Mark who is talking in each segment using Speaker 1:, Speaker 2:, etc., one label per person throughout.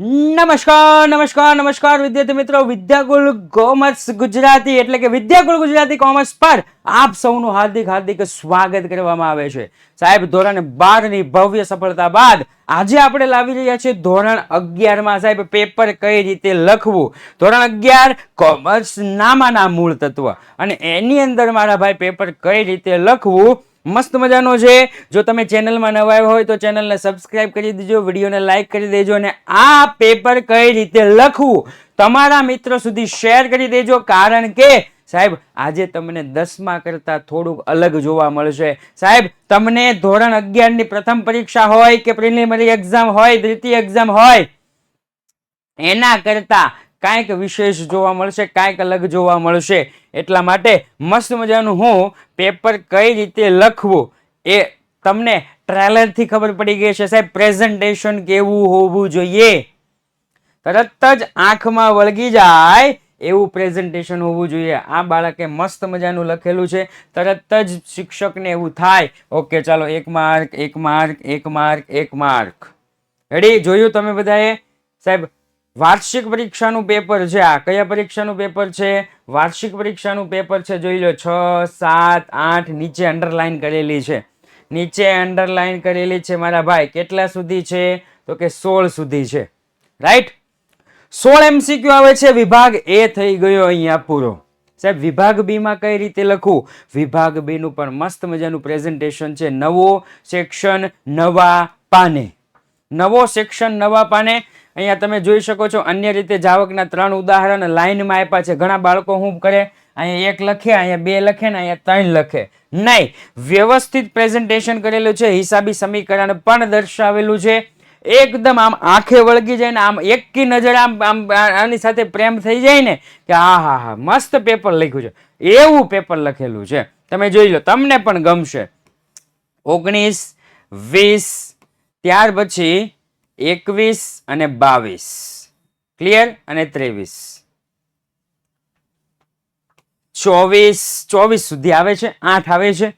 Speaker 1: નમસ્કાર નમસ્કાર નમસ્કાર વિદ્યાર્થી મિત્રો, વિદ્યાકુલ કોમર્સ ગુજરાતી એટલે કે વિદ્યાકુલ ગુજરાતી કોમર્સ પર આપ સૌનું હાર્દિક હાર્દિક સ્વાગત કરવામાં આવે છે. સાહેબ, ધોરણ બારની ભવ્ય સફળતા બાદ આજે આપણે લાવી રહ્યા છીએ ધોરણ અગિયારમાં સાહેબ, પેપર કઈ રીતે લખવું? ધોરણ અગિયાર, કોમર્સ નામાના મૂળ તત્વ. અને એની અંદર મારા ભાઈ, પેપર કઈ રીતે લખવું? મસ્ત મજાનો છે. જો તમે ચેનલમાં નવા આવ્યા હોય તો ચેનલને સબસ્ક્રાઇબ કરી દેજો, વિડીયોને લાઈક કરી દેજો અને આ પેપર કઈ રીતે લખવું તમારા મિત્રો સુધી શેર કરી દેજો. કારણ કે સાહેબ, આજે તમને દસમા કરતા થોડુંક અલગ જોવા મળશે. સાહેબ, તમને ધોરણ અગિયારની પ્રથમ પરીક્ષા હોય કે પ્રિલિમિનરી એક્ઝામ હોય, દ્વિતીય એક્ઝામ હોય, એના કરતા કાંઈક વિશેષ જોવા મળશે, કાંઈક અલગ જોવા મળશે. એટલા માટે મસ્ત મજાનું હું પેપર કઈ રીતે લખવું એ તમને ટ્રેલરથી ખબર પડી ગઈ છે સાહેબ. પ્રેઝન્ટેશન કેવું હોવું જોઈએ? તરત જ આંખમાં વળગી જાય એવું પ્રેઝન્ટેશન હોવું જોઈએ. આ બાળકે મસ્ત મજાનું લખેલું છે. તરત જ શિક્ષકને એવું થાય. ઓકે ચાલો, એક માર્ક એક માર્ક એક માર્ક એક માર્ક રેડી જોયું તમે બધાએ? સાહેબ વાર્ષિક પરીક્ષાનું પેપર છે. આ કયા પરીક્ષાનું પેપર છે? વાર્ષિક પરીક્ષાનું પેપર છે, જોઈ લો, છ, સાત, આઠ, નીચે અંડરલાઇન કરેલી છે. નીચે અંડરલાઇન કરેલી છે મારા ભાઈ. કેટલા સુધી છે? તો કે સોળ સુધી છે. રાઈટ સોળ એમસીક્યુ આવે છે. વિભાગ એ થઈ ગયો અહીંયા પૂરો. સાહેબ, વિભાગ બીમાં કઈ રીતે લખવું વિભાગ બીનું પણ મસ્ત મજાનું પ્રેઝન્ટેશન છે. નવો સેક્શન નવા પાને. નવો સેક્શન નવા પાને. અહીંયા તમે જોઈ શકો છો, અન્ય રીતે જાવકના ત્રણ ઉદાહરણ લાઇનમાં આપ્યા છે. ઘણા બાળકો હું કરે, અહીંયા એક લખે, અહીંયા બે લખે ને અહીંયા ત્રણ લખે. નહીં, વ્યવસ્થિત પ્રેઝન્ટેશન કરેલું છે, હિસાબી સમીકરણ પણ દર્શાવેલું છે. એકદમ આમ આંખે વળગી જાય ને આમ એકી નજર આમ આમ આની સાથે પ્રેમ થઈ જાય ને કે હા હા હા, મસ્ત પેપર લખ્યું છે. એવું પેપર લખેલું છે. તમે જોઈ લો, તમને પણ ગમશે. ઓગણીસ, વીસ, ત્યાર પછી એકવીસ અને બાવીસ. ક્લિયર અને ત્રેવીસ. ચોવીસ ચોવીસ સુધી આવે છે, આઠ આવે છે.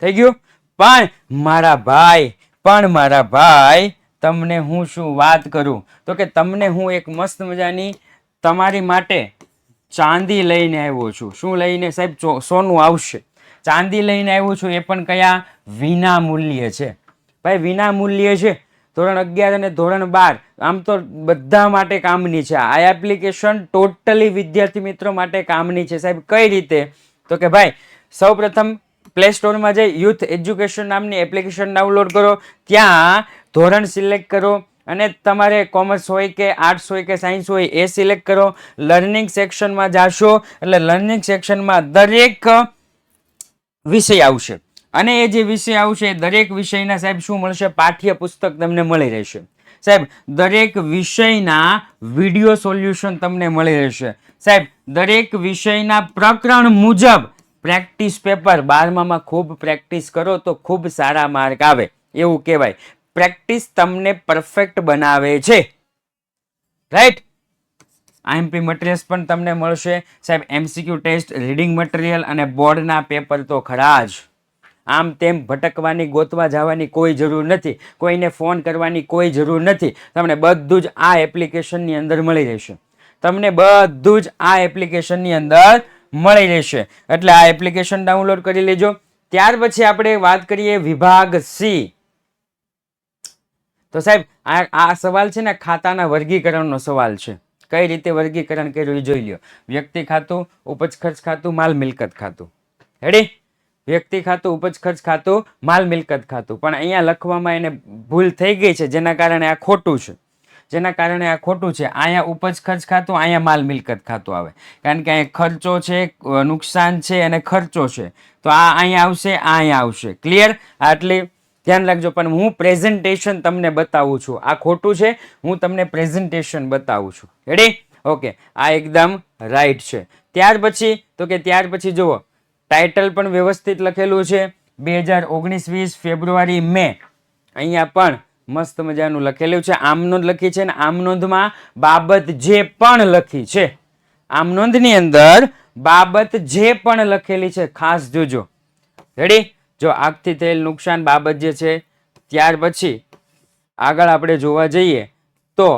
Speaker 1: થઈ ગયું? પણ મારા ભાઈ, પણ મારા ભાઈ, તમને હું શું વાત કરું? તો કે તમને હું એક મસ્ત મજાની તમારી માટે ચાંદી લઈને આવ્યો છું. શું લઈને? સાહેબ સોનું આવશે. ચાંદી લઈને આવ્યો છું એ પણ કયા વિના મૂલ્ય છે? ભાઈ વિના મૂલ્ય છે? ધોરણ અગિયાર અને ધોરણ બાર. આમ તો બધા માટે કામની છે. આ એપ્લિકેશન ટોટલી વિદ્યાર્થી મિત્રો માટે કામની છે. સાહેબ, કઈ રીતે? તો કે ભાઈ, સૌપ્રથમ પ્લે સ્ટોરમાં જઈ યુથ એજ્યુકેશન નામની એપ્લિકેશન ડાઉનલોડ કરો. ત્યાં ધોરણ સિલેક્ટ કરો અને તમારે કોમર્સ હોય કે આર્ટ્સ હોય કે સાયન્સ હોય એ સિલેક્ટ કરો. લર્નિંગ સેક્શનમાં જાશો. એટલે લર્નિંગ સેક્શનમાં દરેક વિષય આવશે. અને એ જે વિષય આવશે, દરેક વિષયના સાહેબ શું મળશે? પાઠ્ય પુસ્તક તમને મળી રહેશે. સાહેબ, દરેક વિષયના વીડિયો સોલ્યુશન તમને મળી રહેશે. સાહેબ, દરેક વિષયના પ્રકરણ મુજબ પ્રેક્ટિસ પેપર બારમામાં ખૂબ પ્રેક્ટિસ કરો તો ખૂબ સારા માર્ક આવે. એવું કહેવાય. પ્રેક્ટિસ તમને પરફેક્ટ બનાવે છે. રાઈટ? આઈએમપી મટીરિયલ્સ પણ તમને મળશે. સાહેબ, એમસીક્યુ ટેસ્ટ, રીડિંગ મટીરિયલ અને બોર્ડના પેપર તો ખરા જ. આમ તેમ ભટકવાની, ગોતવા જવાની કોઈ જરૂર નથી. કોઈને ફોન કરવાની કોઈ જરૂર નથી. તમને બધું જ આ એપ્લિકેશનની અંદર મળી રહેશે. તમને બધું જ આ એપ્લિકેશનની અંદર મળી રહેશે. એટલે આ એપ્લિકેશન ડાઉનલોડ કરી લેજો. ત્યાર પછી આપણે વાત કરીએ વિભાગ સી. તો સાહેબ, આ આ સવાલ છે ને, ખાતાના વર્ગીકરણનો સવાલ છે. કઈ રીતે વર્ગીકરણ કર્યું જોઈ લ્યો. વ્યક્તિ ખાતું, ઉપજ ખર્ચ ખાતું, માલ મિલકત ખાતું. રેડી વ્યક્તિ ખાતું, ઉપજ ખર્ચ ખાતું, માલ મિલકત ખાતું. પણ અહીંયા લખવામાં એને ભૂલ થઈ ગઈ છે, જેના કારણે આ ખોટું છે. જેના કારણે આ ખોટું છે. અહીંયા ઉપજ ખર્ચ ખાતું, અહીંયા માલ મિલકત ખાતું આવે. કારણ કે અહીંયા ખર્ચો છે નુકસાન છે અને ખર્ચો છે. તો આ અહીંયા આવશે, આ અહીંયા આવશે. ક્લિયર આટલી ધ્યાન રાખજો. પણ હું પ્રેઝન્ટેશન તમને બતાવું છું. આ ખોટું છે, હું તમને પ્રેઝન્ટેશન બતાવું છું. રેડી ઓકે આ એકદમ રાઈટ છે. ત્યાર પછી, તો કે ત્યાર પછી જુઓ. ટાઇટલ પણ વ્યવસ્થિત લખેલું છે. બે હજાર ઓગણીસ વીસ ફેબ્રુઆરી મે. અહીંયા પણ મસ્ત મજાનું લખેલું છે. આમનોંધ લખી છે ને આમનોંધમાં બાબત જે પણ લખી છે. આમનોંધની અંદર બાબત જે પણ લખેલી છે, ખાસ જોજો. રેડી જો આગથી થયેલ નુકસાન બાબત જે છે, ત્યાર પછી આગળ આપણે જોવા જઈએ તો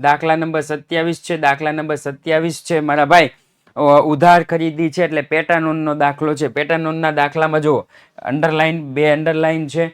Speaker 1: દાખલા નંબર સત્યાવીસ છે, દાખલા નંબર સત્યાવીસ છે, મારા ભાઈ. ઉધાર ખરીદી છે એટલે પેટાનોનનો દાખલો છે. પેટાનોનના દાખલામાં જુઓ અંડરલાઇન બે અંડરલાઇન છે.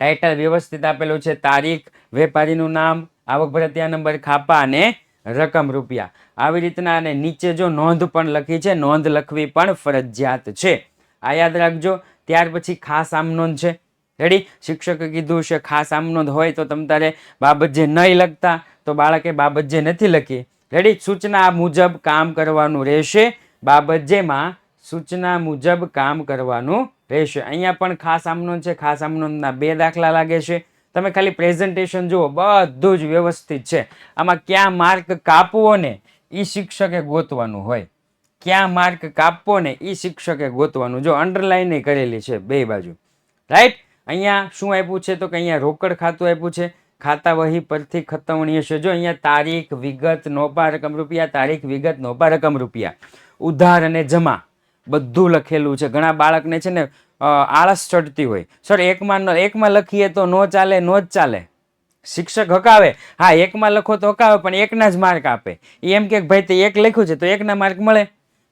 Speaker 1: ટાઇટલ વ્યવસ્થિત આપેલું છે. તારીખ, વેપારીનું નામ, આવક ભરતિયા નંબર, ખાપા અને રકમ રૂપિયા. આવી રીતના અને નીચે જો નોંધ પણ લખી છે, નોંધ લખવી પણ ફરજિયાત છે. આ યાદ રાખજો. ત્યાર પછી ખાસ આમનોંધ છે. રેડી શિક્ષકે કીધું છે, ખાસ આમનોંધ હોય તો તમ તારે બાબત જે નહીં લખતા, તો બાળકે બાબત જે નથી લખી રેડી સૂચના મુજબ કામ કરવાનું રહેશે. બાબત જેમાં સૂચના મુજબ કામ કરવાનું રહેશે. અહીંયા પણ ખાસ આમનો છે, ખાસ આમનોના બે દાખલા લાગે છે. તમે ખાલી પ્રેઝન્ટેશન જુઓ, બધું જ વ્યવસ્થિત છે. આમાં ક્યાં માર્ક કાપવો ને એ શિક્ષકે ગોતવાનું હોય. ક્યાં માર્ક કાપવો ને એ શિક્ષકે ગોતવાનું. જો અંડરલાઈન કરેલી છે, બે બાજુ. રાઈટ અહીંયા શું આપ્યું છે? તો કે અહીંયા રોકડ ખાતું આપ્યું છે. ખાતા વહી પરથી ખતવણી હશે જો અહીંયા તારીખ, વિગત નોપા રકમ રૂપિયા, તારીખ, વિગત નોપા રકમ રૂપિયા, ઉધાર અને જમા બધું લખેલું છે. ઘણા બાળકને છે ને આળસ ચડતી હોય. સર, એકમાં એકમાં લખીએ તો નો ચાલે, નો જ ચાલે. શિક્ષક હકાવે. હા, એકમાં લખો તો હકાવે, પણ એકના જ માર્ક આપે. એમ કે ભાઈ તે એક લખ્યું છે તો એકના માર્ક મળે?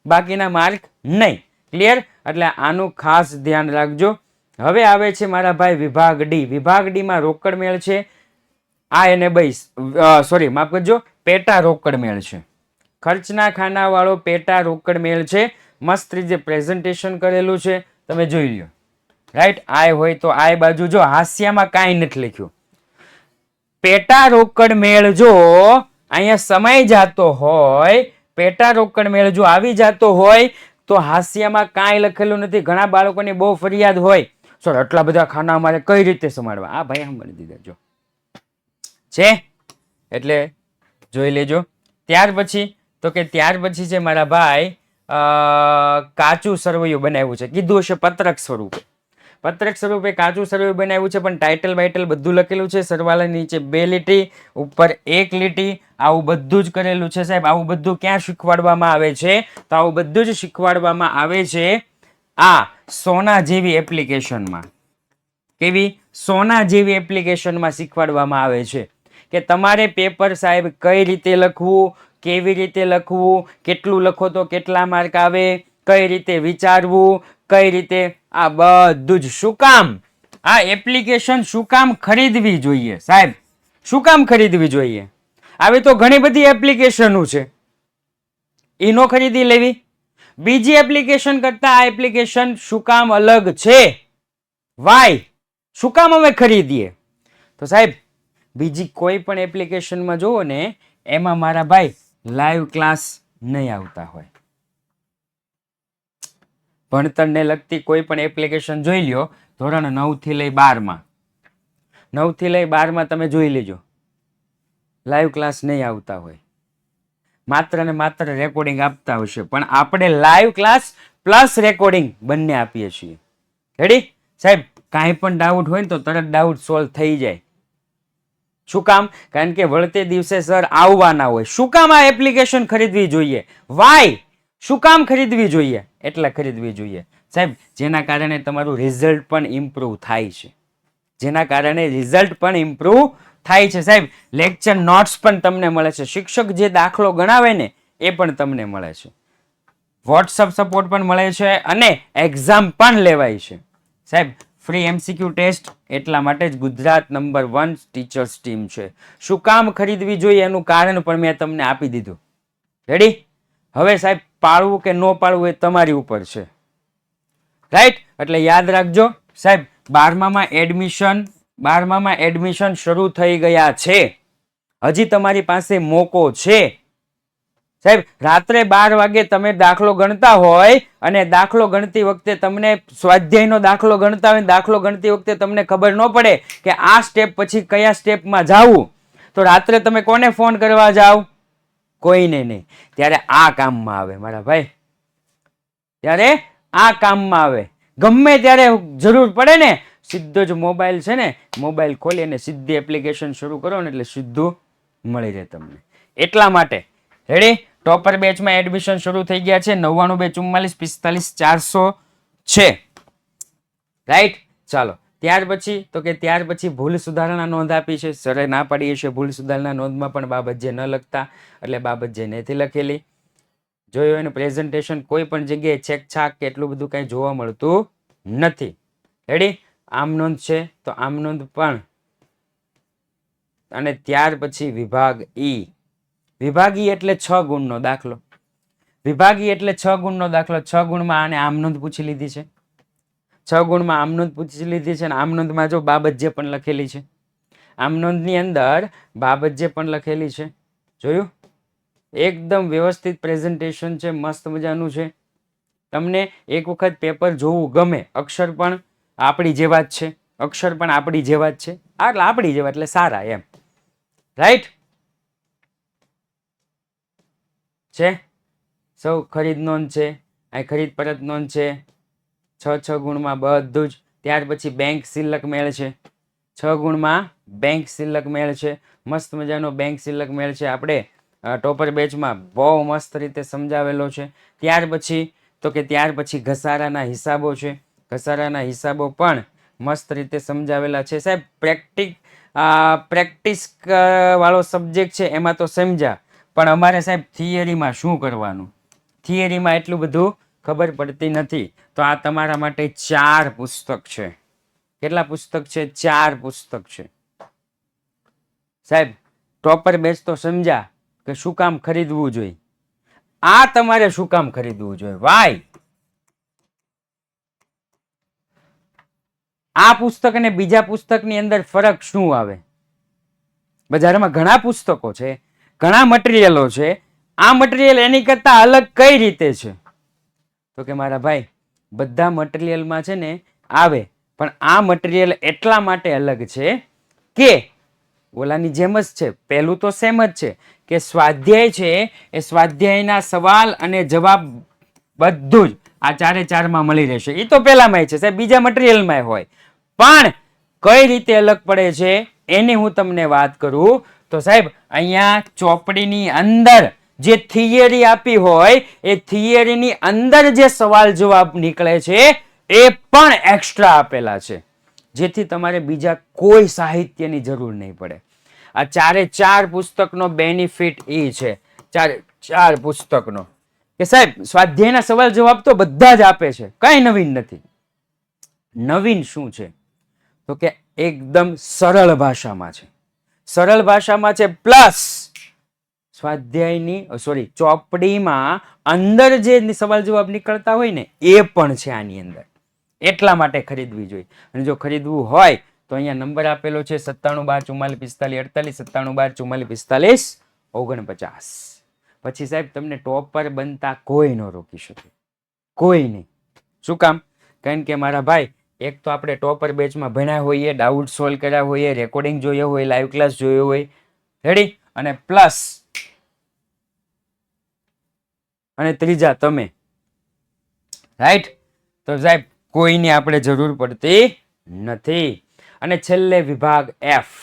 Speaker 1: બાકીના માર્ક નહીં. ક્લિયર? એટલે આનું ખાસ ધ્યાન રાખજો. હવે આવે છે મારા ભાઈ વિભાગ ડી વિભાગ ડીમાં રોકડ મેળ છે. આ એને બઈ સોરી માફ કરજો, પેટા રોકડ મેળ છે. ખર્ચના ખાનાવાળો પેટા રોકડ મેળ છે. મસ્ત રીતે પ્રેઝન્ટેશન કરેલું છે. તમે જોઈ લો રાઈટ આય હોય તો આય બાજુ જો, હાસ્યામાં કાંઈ નથી લખ્યું. પેટા રોકડ મેળ જો અહીંયા સમય જાતો હોય, પેટા રોકડ મેળ જો આવી જાતો હોય, તો હાસ્યામાં કાંઈ લખેલું નથી. ઘણા બાળકોની બહુ ફરિયાદ હોય. સર આટલા બધા ખાના અમારે કઈ રીતે સંભાળવા? આ ભાઈ સાંભળી દીધા, જો. છે? એટલે જોઈ લેજો. ત્યાર પછી, તો કે ત્યાર પછી છે મારા ભાઈ કાચું સરવૈયું બનાવ્યું છે. કીધું હશે પત્રક સ્વરૂપે. પત્રક સ્વરૂપે કાચું સરવૈયું બનાવ્યું છે, પણ ટાઇટલ બાઇટલ બધું લખેલું છે. સરવાળા નીચે બે લીટી, ઉપર એક લીટી. આવું બધું જ કરેલું છે સાહેબ. આવું બધું ક્યાં શીખવાડવામાં આવે છે? તો આવું બધું જ શીખવાડવામાં આવે છે આ સોના જેવી એપ્લિકેશનમાં કેવી? સોના જેવી એપ્લિકેશનમાં શીખવાડવામાં આવે છે. કે તમારે પેપર સાહેબ કઈ રીતે લખવું, કેવી રીતે લખવું, કેટલું લખો તો કેટલા માર્ક આવે, કઈ રીતે વિચારવું, કઈ રીતે, આ બધું જ શું કામ? આ એપ્લિકેશન શું કામ ખરીદવી જોઈએ સાહેબ? શું કામ ખરીદવી જોઈએ? આવી તો ઘણી બધી એપ્લિકેશનો છે. એ નો ખરીદી લેવી. બીજી એપ્લિકેશન કરતા આ એપ્લિકેશન શું કામ અલગ છે? વાય શું કામ અમે ખરીદીએ? તો સાહેબ બીજી કોઈ પણ એપ્લિકેશનમાં જુઓ ને, એમાં મારા ભાઈ લાઈવ ક્લાસ નહીં આવતા હોય. ભણતરને લગતી કોઈ પણ એપ્લિકેશન જોઈ લ્યો, ધોરણ નવથી લઈ બારમાં. નવથી લઈ બારમાં તમે જોઈ લેજો. લાઈવ ક્લાસ નહીં આવતા હોય. માત્ર ને માત્ર રેકોર્ડિંગ આપતા હશે, પણ આપણે લાઈવ ક્લાસ પ્લસ રેકોર્ડિંગ બંને આપીએ છીએ. રેડી સાહેબ, કાંઈ પણ ડાઉટ હોય ને તો તરત ડાઉટ સોલ્વ થઈ જાય. શું કામ? કારણ કે વળતે દિવસે સર આવવાના હોય. શું કામ આ એપ્લિકેશન ખરીદવી જોઈએ? વાય શું કામ ખરીદવી જોઈએ? એટલે ખરીદવી જોઈએ. સાહેબ, જેના કારણે તમારું રિઝલ્ટ પણ ઇમ્પ્રૂવ થાય છે. જેના કારણે રિઝલ્ટ પણ ઇમ્પ્રૂવ થાય છે. સાહેબ લેક્ચર નોટ્સ પણ તમને મળે છે. શિક્ષક જે દાખલો ગણાવે ને, એ પણ તમને મળે છે. વોટ્સઅપ સપોર્ટ પણ મળે છે અને એક્ઝામ પણ લેવાય છે. સાહેબ ફ્રી એમસીક્યુ ટેસ્ટ એટલા માટે જ Gujarat number one teachers team છે. શું કામ ખરીદવી જોઈએ એનું કારણ પણ મેં તમને આપી દીધું. રેડી હવે સાહેબ પાળવું કે ન પાળવું એ તમારી ઉપર છે. રાઈટ એટલે યાદ રાખજો, સાહેબ, બારમામાં એડમિશન બારમામાં એડમિશન શરૂ થઈ ગયા છે. હજી તમારી પાસે મોકો છે. સાહેબ, રાત્રે બાર વાગે તમે દાખલો ગણતા હોય અને દાખલો ગણતી વખતે તમને સ્વાધ્યાયનો દાખલો ગણતા હોય દાખલો ગણતી વખતે તમને ખબર ન પડે કે આ સ્ટેપ પછી કયા સ્ટેપમાં જાવું. તો રાત્રે તમે કોને ફોન કરવા જાઓ કોઈને નહીં. ત્યારે આ કામમાં આવે મારા ભાઈ. ત્યારે આ કામમાં આવે. ગમે ત્યારે જરૂર પડે ને, સીધો જ મોબાઈલ છે ને, મોબાઈલ ખોલી અને સીધી એપ્લિકેશન શરૂ કરો ને એટલે સીધું મળી રહે તમને. એટલા માટે. રેડી ટોપર બેચમાં એડમિશન શરૂ થઈ ગયા છે. નવ્વાણું બે ચુમ્માલીસ, પિસ્તાલીસ ચારસો છે. રાઈટ? ચાલો. ત્યાર પછી, તો કે ત્યાર પછી ભૂલ સુધારણા નોંધ આપી છે. સરે ના પાડીએ છીએ ભૂલ સુધારણા નોંધમાં પણ બાબત જે ન લખતા, એટલે બાબત જે નથી લખેલી. જોયું એનું પ્રેઝન્ટેશન કોઈ પણ જગ્યાએ છેક છાક કે એટલું બધું કાંઈ જોવા મળતું નથી. રેડી આમ નોંધ છે. તો આમ નોંધ પણ. અને ત્યાર પછી વિભાગ ઈ. વિભાગી એટલે છ ગુણનો દાખલો. વિભાગી એટલે છ ગુણનો દાખલો. છ ગુણમાં આને આમ નોંધ પૂછી લીધી છે. છ ગુણમાં આમ નોંધ પૂછી લીધી છે અને આમ નોંધમાં જો બાબત જે પણ લખેલી છે. આમ નોંધની અંદર બાબત જે પણ લખેલી છે. જોયું? એકદમ વ્યવસ્થિત પ્રેઝન્ટેશન છે. મસ્ત મજાનું છે. તમને એક વખત પેપર જોવું ગમે, અક્ષર પણ આપણી જેવા જ છે. અક્ષર પણ આપણી જેવા જ છે. આટલે આપણી જેવા એટલે સારા એમ. રાઈટ છે? સૌ ખરીદ નોંધ છે, અહીં ખરીદ પરત નોંધ છે. છ છ ગુણમાં બધું જ. ત્યાર પછી બેંક સિલક મેળ છે. છ ગુણમાં બેંક સિલક મેળ છે. મસ્ત મજાનો બેંક સિલક મેળ છે. આપણે ટોપર બેચમાં બહુ મસ્ત રીતે સમજાવેલો છે. ત્યાર પછી, તો કે ત્યાર પછી ઘસારાના હિસાબો છે. ઘસારાના હિસાબો પણ મસ્ત રીતે સમજાવેલા છે. સાહેબ પ્રેક્ટિક પ્રેક્ટિસ વાળો સબ્જેક્ટ છે. એમાં તો સમજ્યા પણ અમારે સાહેબ થિયરીમાં શું કરવાનું? થિયરીમાં એટલું બધું ખબર પડતી નથી. તો આ તમારા માટે ચાર પુસ્તક છે. કેટલા પુસ્તક છે? ચાર પુસ્તક છે. સાહેબ, ટોપર બેચ તો સમજ્યા કે શું કામ ખરીદવું જોઈએ. આ તમારે શું કામ ખરીદવું જોઈએ? વાય! આ પુસ્તક અને બીજા પુસ્તકની અંદર ફરક શું આવે? બજારમાં ઘણા પુસ્તકો છે. ઘણા મટીરિયલો છે. આ મટીરિયલ એની કરતા અલગ કઈ રીતે છે? તો કે મારા ભાઈ, બધા મટીરિયલમાં છે ને આવે, પણ આ મટીરિયલ એટલા માટે અલગ છે કે ઓલાની જેમ જ છે. પહેલું તો સેમ જ છે કે સ્વાધ્યાય છે, એ સ્વાધ્યાયના સવાલ અને જવાબ બધું જ આ ચારે ચારમાં મળી રહેશે. એ તો પહેલામાં છે સાહેબ, બીજા મટીરિયલમાં હોય. પણ કઈ રીતે અલગ પડે છે? એની હું તમને વાત કરું. તો સાહેબ, અહીંયા ચોપડીની અંદર જે થિયરી આપી હોય, એ થિયરીની અંદર જે સવાલ જવાબ નીકળે છે, એ પણ એક્સ્ટ્રા આપેલા છે. જેથી તમારે બીજા કોઈ સાહિત્યની જરૂર નહીં પડે. આ ચારે ચાર પુસ્તકનો બેનિફિટ એ છે. ચારે ચાર પુસ્તકનો. કે સાહેબ, સ્વાધ્યાયના સવાલ જવાબ તો બધા જ આપે છે. કઈ નવીન નથી. નવીન શું છે? તો કે એકદમ સરળ ભાષામાં છે. સરળ ભાષામાં છે પ્લસ સ્વાધ્યાયની સોરી ચોપડીમાં અંદર જે સવાલ જવાબ નીકળતા હોય ને, એ પણ છે આની અંદર. એટલા માટે ખરીદવી જોઈએ. અને જો ખરીદવું હોય, તો અહીંયા નંબર આપેલો છે સત્તાણું બાર ચુમ્માલીસ પિસ્તાલીસ અડતાલીસ, સત્તાણું બાર ચુમ્માલીસ પિસ્તાલીસ ઓગણપચાસ. પછી સાહેબ, તમને ટોપ પર બનતા કોઈ ન રોકી શકે. કોઈ નહીં. શું કામ? કારણ કે મારા ભાઈ એક તો આપણે ટોપર બેચમાં ભણ્યા હોઈએ, ડાઉટ સોલ્વ કર્યા હોઈએ, રેકોર્ડિંગ જોયો હોય, લાઈવ ક્લાસ જોયો હોય. રેડી અને પ્લસ, અને ત્રીજા તમે. રાઈટ તો સાહેબ, કોઈની આપણે જરૂર પડતી નથી. અને છેલ્લે વિભાગ એફ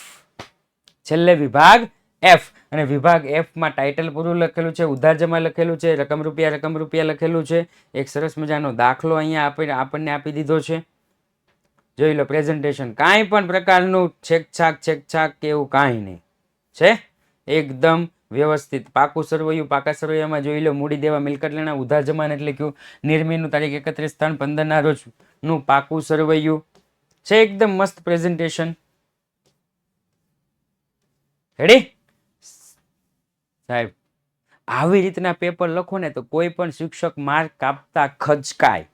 Speaker 1: છેલ્લે વિભાગ એફ અને વિભાગ એફમાં ટાઇટલ પૂરું લખેલું છે ઉધાર જમા લખેલું છે, રકમ રૂપિયા રકમ રૂપિયા લખેલું છે. એક સરસ મજાનો દાખલો અહીંયા આપણને આપી દીધો છે. જોઈ લો પ્રેઝન્ટેશન કાંઈ પણ પ્રકારનું છેકછાક છેકછાક કે એવું કાંઈ નહીં. છે? એકદમ વ્યવસ્થિત. પાકું સરવૈયું, પાકા સરવૈયામાં જોઈ લો, મૂડી દેવા મિલકત લેણા ઉધાર જમાન એટલે કયું? નિર્મીનું તારીખ એકત્રીસ ત્રણ પંદરના રોજનું પાકું સરવૈયું. છે એકદમ મસ્ત પ્રેઝન્ટેશન રેડી સાહેબ, આવી રીતના પેપર લખો ને તો કોઈ પણ શિક્ષક માર્ક કાપતા ખચકાય.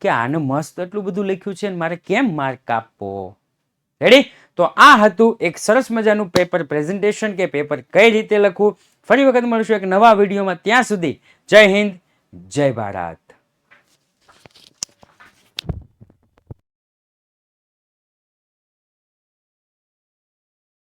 Speaker 1: કે આને મસ્ત એટલું બધું લખ્યું છે ને મારે કેમ માર્ક કાપવો રેડી તો આ હતું એક સરસ મજાનું પેપર પ્રેઝન્ટેશન કે પેપર કઈ રીતે લખવું? ફરી વખત મળશું એક નવા વિડીયોમાં. ત્યાં સુધી જય હિન્દ, જય ભારત.